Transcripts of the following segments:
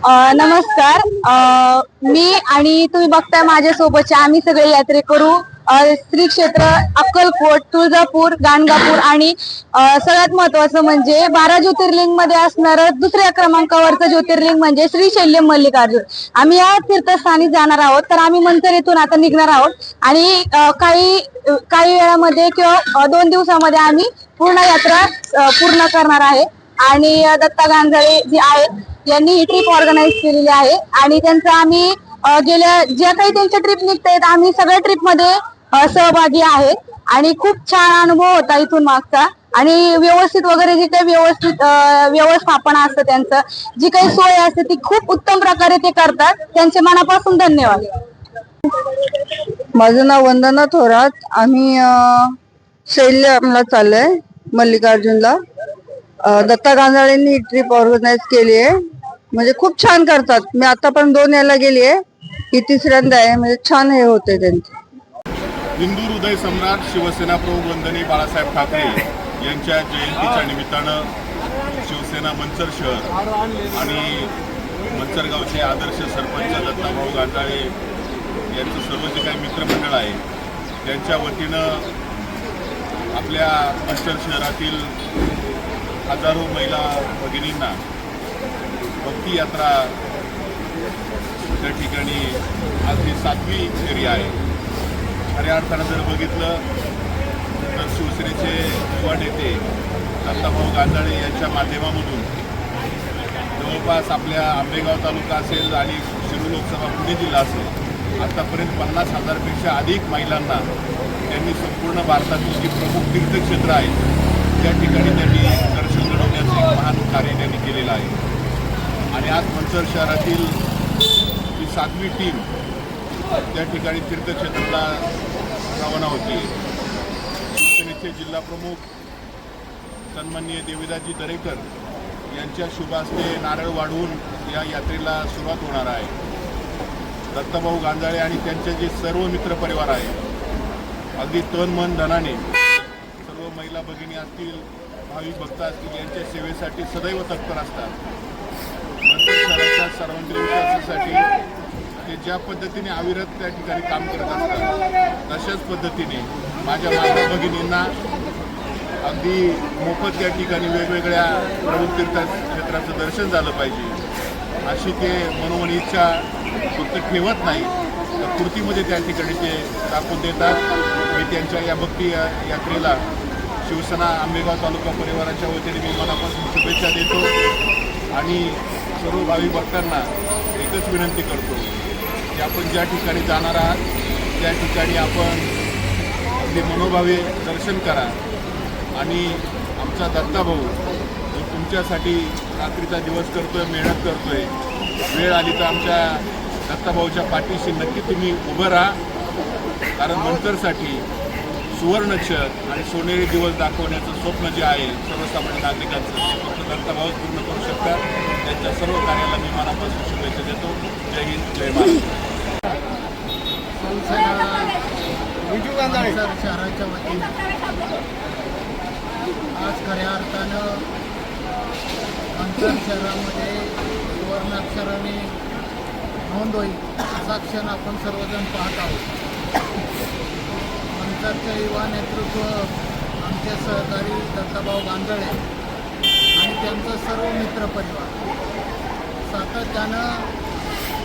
नमस्कार. मी आणि तुम्ही बघताय माझ्यासोबतचे आम्ही सगळे यात्रे करू. श्री क्षेत्र अक्कलकोट तुळजापूर गाणगापूर आणि सगळ्यात महत्वाचं म्हणजे बारा ज्योतिर्लिंगमध्ये असणारं दुसऱ्या क्रमांकावरचं ज्योतिर्लिंग म्हणजे श्री शैल्य मल्लिकार्जुन. आम्ही या तीर्थस्थानी जाणार आहोत. तर आम्ही मंथर येथून आता निघणार आहोत. आणि काही काही वेळामध्ये किंवा दोन दिवसामध्ये आम्ही पूर्ण यात्रा पूर्ण करणार आहे. आणि दत्ता गांजाळे जे आहेत यांनी ही ट्रिप ऑर्गनाईज केलेली आहे. आणि त्यांचं आम्ही गेल्या ज्या काही त्यांच्या ट्रिप निघतायत आम्ही सगळ्या ट्रिपमध्ये सहभागी आहेत आणि खूप छान अनुभव होता इथून मागचा. आणि व्यवस्थित वगैरे जे काही व्यवस्थित व्यवस्थापन असतं त्यांचं जी काही सोय असते ती खूप उत्तम प्रकारे ते करतात. त्यांचे मनापासून धन्यवाद. माझं नाव वंदना थोरात. आम्ही शैल्य आम्हाला चाललंय मल्लिकार्जुनला. दत्ता गांजाळेंनी ही ट्रिप ऑर्गनाईज केली आहे. म्हणजे खूप छान करतात. मी आता पण दोन याला गेली आहे ही तिसऱ्यांदा आहे. म्हणजे छान हे होते त्यांचे. हिंदू हृदय सम्राट शिवसेना प्रमुख वंदनी बाळासाहेब ठाकरे यांच्या जयंतीच्या निमित्तानं शिवसेना मंचर शहर आणि मंचरगावचे आदर्श सरपंच दत्ताभाऊ गांधाळे यांचं सर्व जे काही मित्रमंडळ आहे त्यांच्या वतीनं आपल्या मंचर शहरातील हजारो महिला भगिनींना भक्ती यात्रा त्या ठिकाणी आज ही सातवी फेरी आहे. खऱ्या अर्थानं जर बघितलं तर शिवसेनेचे युवा नेते दत्ताभाऊ गांजाळे यांच्या माध्यमामधून जवळपास आपल्या आंबेगाव तालुका असेल आणि शिरू लोकसभा पुणे जिल्हा असेल आतापर्यंत पन्नास हजारपेक्षा अधिक महिलांना त्यांनी संपूर्ण भारतातील जी प्रमुख तीर्थक्षेत्र आहेत त्या ठिकाणी त्यांनी दर्शन घडवण्याचं एक महान कार्य त्यांनी केलेलं आहे. आणि आज मंचर शहरातील ही सातवी टीम त्या ठिकाणी तीर्थक्षेत्राला रवाना होती. शिवसेनेचे जिल्हाप्रमुख सन्माननीय देविदाजी दरेकर यांच्या शुभास्ते नारळ वाढवून या यात्रेला सुरुवात होणार आहे. दत्ताभाऊ गांजाळे आणि त्यांचे जे सर्व मित्रपरिवार आहे अगदी तन मन धनाने सर्व महिला भगिनी असतील भाविक भक्त असतील यांच्या सेवेसाठी सदैव तत्पर असतात. मंदिर सर्वांगीण विकासासाठी ते ज्या पद्धतीने अविरत त्या ठिकाणी काम करत असतात तशाच पद्धतीने माझ्या माता भगिनींना अगदी मोफत त्या ठिकाणी वेगवेगळ्या प्रमुख क्षेत्राचं दर्शन झालं पाहिजे. अशी ते मनोमन इच्छा फक्त ठेवत नाही तर कृतीमध्ये त्या ठिकाणी ते दाखवून देतात. मी त्यांच्या या भक्ती यात्रेला शिवसेना आंबेगाव तालुका परिवाराच्या वतीने मी मनापासून शुभेच्छा देतो आणि सर्व भावी भक्तांना एकच विनंती करतो की आपण ज्या ठिकाणी जाणार आहात त्या ठिकाणी आपण आपली मनोभावे दर्शन करा. आणि आमचा दत्ताभाऊ जो तुमच्यासाठी रात्रीचा दिवस करतोय मेहनत करतोय वेळ आली तर आमच्या दत्ताभाऊच्या पाठीशी नक्की तुम्ही उभं राहा. कारण मंतरसाठी सुवर्णक्षर आणि सोनेरी दिवस दाखवण्याचं स्वप्न जे आहे सर्वसामान्य नागरिकांचं ते फक्त दत्ताभाऊच पूर्ण करू शकतात. त्यांच्या सर्व कार्याला मी मनापासून शुभेच्छा देतो. जय हिंद जय महाराष्ट्र शहराच्या वतीने. आज खऱ्या अर्थानं मंचर शहरामध्ये सुवर्णाक्षराने नोंद होईल असा क्षण आपण सर्वजण पाहत आहोत. मंचरचं युवा नेतृत्व आमचे सहकारी दत्ताभाऊ गांधळे आणि त्यांचं सर्व मित्रपरिवार सातत्यानं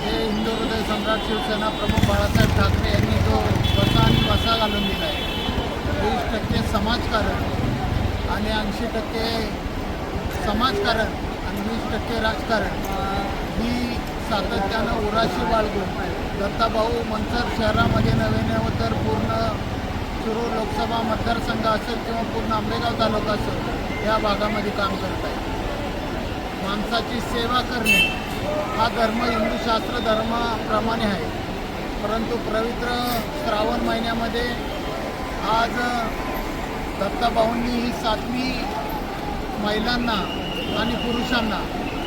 हे हिंदू हृदय सम्राट शिवसेना प्रमुख बाळासाहेब ठाकरे यांनी जो वसा आणि वसा घालून दिला आहे वीस टक्के समाजकारण आणि ऐंशी टक्के समाजकारण आणि वीस टक्के राजकारण ही सातत्यानं उराशी बाळगून दत्ताभाऊ मंचर शहरामध्ये नव्हे नवं तर पूर्ण शिरूर लोकसभा मतदारसंघ असेल किंवा पूर्ण आंबेगाव तालुका असेल या भागामध्ये काम करत आहे. माणसाची सेवा करणे हा धर्म हिंदू शास्त्र धर्माप्रमाणे आहे. परंतु पवित्र श्रावण महिन्यामध्ये आज दत्ताभाऊंनी ही सातवी महिलांना आणि पुरुषांना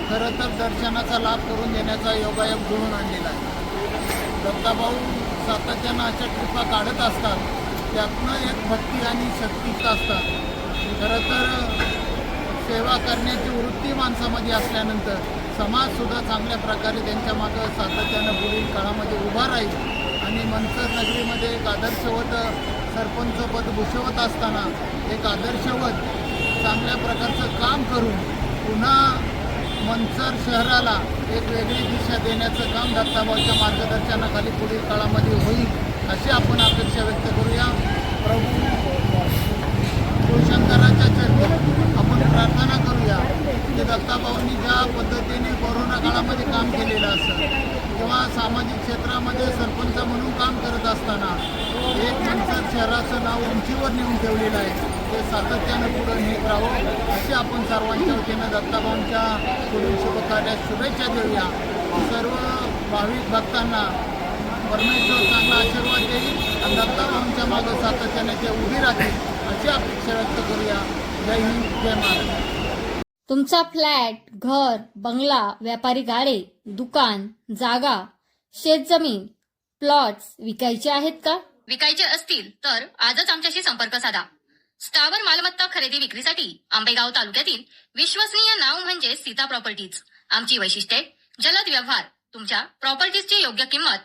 खरं तर दर्शनाचा लाभ करून देण्याचा योगायोग घडून आणलेला आहे. दत्ताभाऊ सातत्यानं अशा ट्रिपा काढत असतात त्यातनं एक भक्ती आणि शक्तीच असतात खरं तर सेवा करण्याची वृत्ती माणसामध्ये असल्यानंतर समाजसुद्धा चांगल्या प्रकारे त्यांच्या मागं सातत्यानं पुढील काळामध्ये उभा राहील. आणि मनसर नगरीमध्ये एक आदर्शवत सरपंच पद भूषवत असताना एक आदर्शवत चांगल्या प्रकारचं काम करून पुन्हा मनसर शहराला एक वेगळी दिशा देण्याचं काम दत्ताभाऊच्या मार्गदर्शनाखाली पुढील काळामध्ये होईल. अशी आपण अपेक्षा व्यक्त करूया. प्रभू शिवशंकराच्या चरणी आपण प्रार्थना करूया की दत्ताभाऊंनी ज्या पद्धतीने कोरोना काळामध्ये काम केलेलं असतं किंवा सामाजिक क्षेत्रामध्ये सरपंच म्हणून काम करत असताना एक माणसं शहराचं नाव उंचीवर नेऊन ठेवलेलं आहे. ते सातत्यानं पुढं नेत राहावं अशी आपण सर्वांच्या वतीनं दत्ताभाऊंच्या पुढील शुभकार्यात शुभेच्छा देऊया. सर्व भाविक भक्तांना परमेश्वर चांगला आशीर्वाद देईल आणि दत्ताभाऊंच्या मागं सातत्याने ते उभी राहतील अशी अपेक्षा व्यक्त करूया. जय हिंद जय महाराष्ट्र. तुमचा फ्लॅट घर बंगला व्यापारी गाडे दुकान जागा शेतजमीन प्लॉट्स विकायचे आहेत का? विकायचे असतील तर आजच आमच्याशी संपर्क साधा. स्थावर मालमत्ता खरेदी विक्रीसाठी आंबेगाव तालुक्यातील विश्वसनीय नाव म्हणजे सीता प्रॉपर्टीज. आमची वैशिष्ट्ये जलद व्यवहार तुमच्या प्रॉपर्टीजची योग्य किंमत